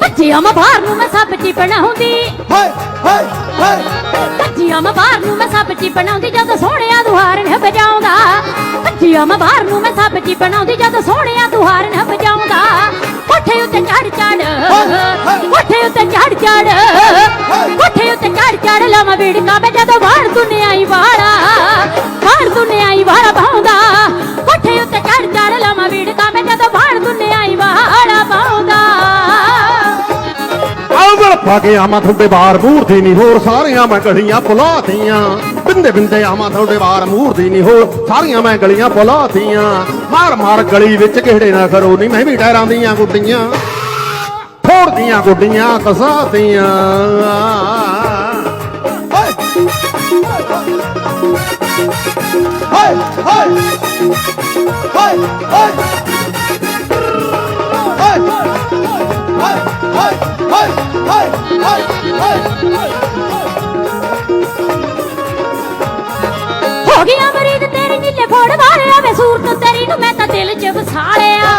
ਕੱਜੀਆਂ ਮੈਂ ਬਾਹਰ ਨੂੰ ਮੈਂ ਸਭ ਚੀ ਬਣਾਉਂਦੀ ਹਾਏ ਹਾਏ ਹਾਏ ਕੱਜੀਆਂ ਮੈਂ ਬਾਹਰ ਨੂੰ ਮੈਂ ਸਭ ਚੀ ਬਣਾਉਂਦੀ ਜਦ ਸੋਹਣਿਆ ਦੁਹਾਰ ਨੇ ਵਜਾਉਂਦਾ। ਕੱਜੀਆਂ ਮੈਂ ਬਾਹਰ ਨੂੰ ਮੈਂ ਸਭ ਚੀ ਬਣਾਉਂਦੀ ਜਦ ਸੋਹਣਿਆ ਦੁਹਾਰ ਨੇ ਵਜਾਉਂਦਾ। ਕੋਠੇ ਉੱਤੇ ਚੜ ਚੜ ਕੋਠੇ ਉੱਤੇ ਚੜ ਚੜ ਕੋਠੇ ਉੱਤੇ ਚੜ ਚੜ ਲਾਵਾਂ ਵੀੜ ਕਾਬੇ ਜਦੋਂ ਬਾਹਰ ਦੁਨੀਆ ਹੀ ਵਾਲਾ। ਆਵਲ ਪਾ ਕੇ ਆਵਾਂ ਤੁਹਾਡੇ ਬਾਹਰ, ਮੂਰਤੀ ਨਹੀਂ ਹੋਰ, ਸਾਰੀਆਂ ਮੈਂ ਗਲੀਆਂ ਭੁਲਾਤੀਆਂ। ਬਿੰਦੇ ਬਿੰਦੇ ਆਵਾਂ ਤੁਹਾਡੇ ਬਾਹਰ, ਮੂਰਤੀ ਨਹੀਂ ਹੋਰ, ਸਾਰੀਆਂ ਮੈਂ ਗਲੀਆਂ ਭੁਲਾਤੀਆਂ। ਮਾਰ ਮਾਰ ਗਲੀ ਵਿੱਚ ਕਿਹੜੇ ਨਾ ਕਰੋ ਨਹੀਂ ਮੈਂ ਵੀ ਟਾਇਰਾਂ ਦੀਆਂ ਗੁੱਡੀਆਂ ਫੋੜਦੀਆਂ ਗੁੱਡੀਆਂ ਕਸਾਤੀਆਂ। ਹਾਏ! ਹਾਏ! ਹਾਏ! ਹਾਏ! ਹਾਏ! ਹਾਏ! ਹਾਏ! ਹਾਏ ਹਾਏ ਹਾਏ ਹੋ ਗਿਆ ਮਰੀਦ ਤੇਰੀ ਨੀਲੇ ਫੋੜ ਵਾਲਿਆ ਵੇ ਸੂਰਤ ਤੇਰੀ ਨੂੰ ਮੈਂ ਤਾਂ ਦਿਲ 'ਚ ਵਸਾਲਿਆ।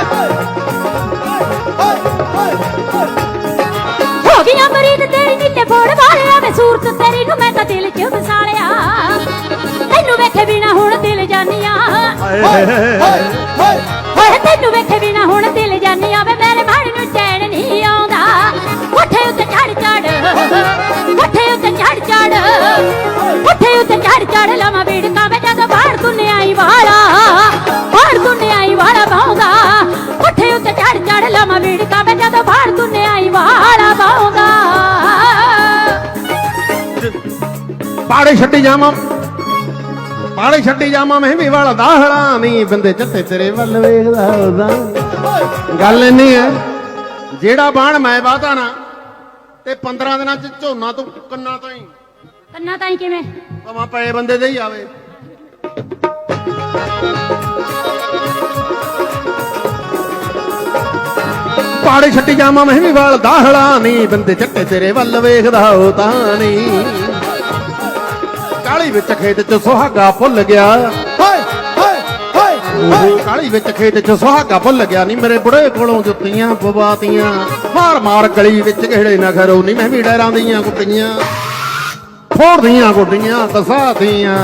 ਹੋ ਗਿਆ ਮਰੀਦ ਤੇਰੀ ਨੀਲੇ ਫੋੜ ਵਾਲਿਆ ਵੇ ਸੂਰਤ ਤੇਰੀ ਨੂੰ ਮੈਂ ਤਾਂ ਦਿਲ 'ਚ ਵਸਾਲਿਆ। ਤੈਨੂੰ ਵੇਖੇ ਬਿਨਾ ਹੁਣ ਦਿਲ ਜਾਨੀਆਂ। ਹਾਏ ਹਾਏ ਉੱਤੇ ਚੜ ਚੜ ਲਵਾਂ ਵੀੜਕਾ ਵੇ ਜਦੋਂ ਬਾਹਰ ਦੁਨੀਆਈ ਵਾਲਾ ਬਾਹਰ ਦੁਨੀਆਈ ਵਾਲਾ ਬਾਉਂਦਾ। ਕੋਠੇ ਉੱਤੇ ਚੜ ਚੜ ਲਵਾਂ ਵੀੜਕਾ ਵੇ ਜਦੋਂ ਬਾਹਰ ਦੁਨੀਆਈ ਵਾਲਾ ਬਾਉਂਦਾ। ਪਾੜੇ ਛੱਡੀ ਜਾਵਾਂ ਪਾੜੇ ਛੱਡੀ ਜਾਵਾਂ ਮੈਂ ਵੀ ਵਾਲਾ ਦਾਹੜਾ ਨਹੀਂ ਬੰਦੇ ਚੱਟੇ ਤੇਰੇ ਵੱਲ ਵੇਖਦਾ ਉਹਦਾ। ਗੱਲ ਇੰਨੀ ਹੈ ਜਿਹੜਾ ਬਾਣ ਮੈਂ ਵਾਦਾ ਨਾ ਤੇ 15 ਦਿਨਾਂ ਚ ਝੋਨਾ ਤੂੰ ਕੰਨਾਂ ਤੋਂ ਹੀ ਕੰਨਾ ਤਾਈ ਕਿਵੇਂ? ਭਾਵੇਂ ਪਏ ਬੰਦੇ ਦੇ ਹੀ ਆਵੇ। ਪਾੜੇ ਛੱਡੀ ਜਾਵਾਂ ਮੈਂ ਵੀ ਵਾਲ ਦਾਹੜਾ ਨਹੀਂ, ਬੰਦੇ ਚੱਟੇ ਤੇਰੇ ਵੱਲ ਵੇਖਦਾ ਉਹ ਤਾਂ ਨਹੀਂ। ਕਾਲੀ ਵਿੱਚ ਖੇਤ ਚ ਸੁਹਾਗਾ ਭੁੱਲ ਗਿਆ। ਹਾਏ ਹਾਏ ਹਾਏ ਕਾਲੀ ਵਿੱਚ ਖੇਤ ਚ ਸੁਹਾਗਾ ਭੁੱਲ ਗਿਆ ਨਹੀਂ ਮੇਰੇ ਬੁੜੇ ਕੋਲੋਂ ਜੁੱਤੀਆਂ ਪਵਾਤੀਆਂ। ਮਾਰ ਮਾਰ ਗਲੀ ਵਿੱਚ ਕਿਹੜੇ ਨਾ ਘਰੋਂ ਨਹੀਂ ਮੈਂ ਵੀ ਡਰਾਂ ਦੀਆਂ ਕੁੱਟੀਆਂ। ਫੋੜਦੀਆਂ ਗੁੱਡੀਆਂ ਦਸਾਦੀਆਂ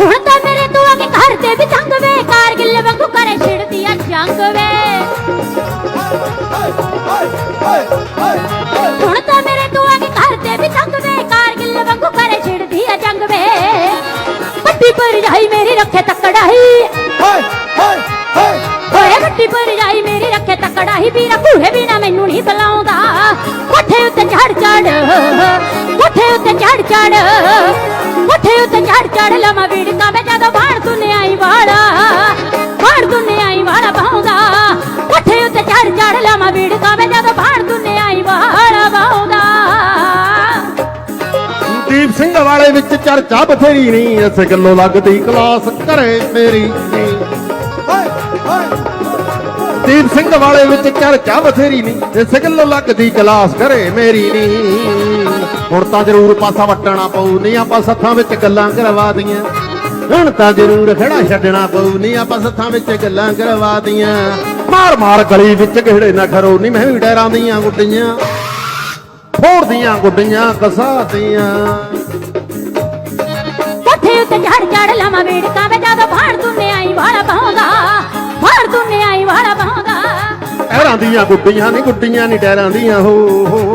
ਹੁਣ ਤਾਂ ਮੇਰੇ ਤੂੰ ਆ ਕੇ ਘਰ ਤੇ ਵੀ ਜੰਗ ਵੇ ਕਾਰਗਿਲ ਵਾਂਗੂ ਕਰੇ ਛਿੜਦੀ ਆ ਜੰਗ ਵੇ ਗੱਟੀ ਪਰ ਜਾਈ ਮੇਰੀ ਰੱਖੇ ਤਕੜਾਈ ਹਾਏ ਹਾਏ ਹਾਏ। ਹੋਏ ਗੱਟੀ ਪਰ ਜਾਈ ਮੇਰੀ ਰੱਖੇ ਤਕੜਾਈ ਵੀਰਾ ਮੈਨੂੰ ਨਹੀਂ ਬੁਲਾਉਂਦਾ। ਝੜ ਚੜ ਕੋਠੇ ਉੱਤੇ ਝੜ ਚੜ ਲਵਾਂ ਵੀੜ ਮੈਂ ਜਦੋਂ ਬਾੜ ਦੁਨੀਆਈ ਵਾਲਾ। ਬਾੜ ਦੁਨੀਆਈ ਵਾਲਾ ਵਾਲੇ ਵਿੱਚ ਚਰਚਾ ਬਥੇਰੀ ਨਹੀਂ ਇਸ ਗੱਲੋਂ ਲੱਗਦੀ ਕਲਾਸ ਘਰੇ ਮੇਰੀ ਨਹੀਂ ਦੀਪ ਸਿੰਘ ਵਾਲੇ ਵਿੱਚ ਚਰਚਾ ਬਥੇਰੀ ਨਹੀਂ ਇਸ ਗੱਲੋਂ ਲੱਗਦੀ ਕਲਾਸ ਘਰੇ ਮੇਰੀ ਨਹੀਂ ਹੁਣ ਤਾਂ ਜ਼ਰੂਰ ਪਾਸਾ ਵਟਣਾ ਪਊ, ਨਹੀਂ ਆਪਾਂ ਸੱਥਾਂ ਵਿੱਚ ਗੱਲਾਂ ਕਰਵਾ ਦੀਆਂ। ਹੁਣ ਤਾਂ ਜ਼ਰੂਰ ਖੜਾ ਛੱਡਣਾ ਪਊ, ਨਹੀਂ ਆਪਾਂ ਸੱਥਾਂ ਵਿੱਚ ਗੱਲਾਂ ਕਰਵਾ ਦੀਆਂ। ਮਾਰ ਮਾਰ ਗਲੀ ਵਿੱਚ ਕਿਹੜੇ ਨਾ ਖਰੋ, ਨਹੀਂ ਮੈਂ ਵੀ ਡਰਾਂ ਦੀਆਂ ਗੁੱਡੀਆਂ। ਫੋੜਦੀਆਂ ਗੁੱਡੀਆਂ ਕਸਾਦੀਆਂ ਲੜ ਆਈ ਵਾਲਾ ਪਾਉਂਦਾ ਭਾੜ ਦੀਆਂ ਗੁੱਡੀਆਂ ਨਹੀਂ ਗੁੱਡੀਆਂ ਨਹੀਂ ਟਹਿਰਾਂ ਦੀਆਂ ਹੋ।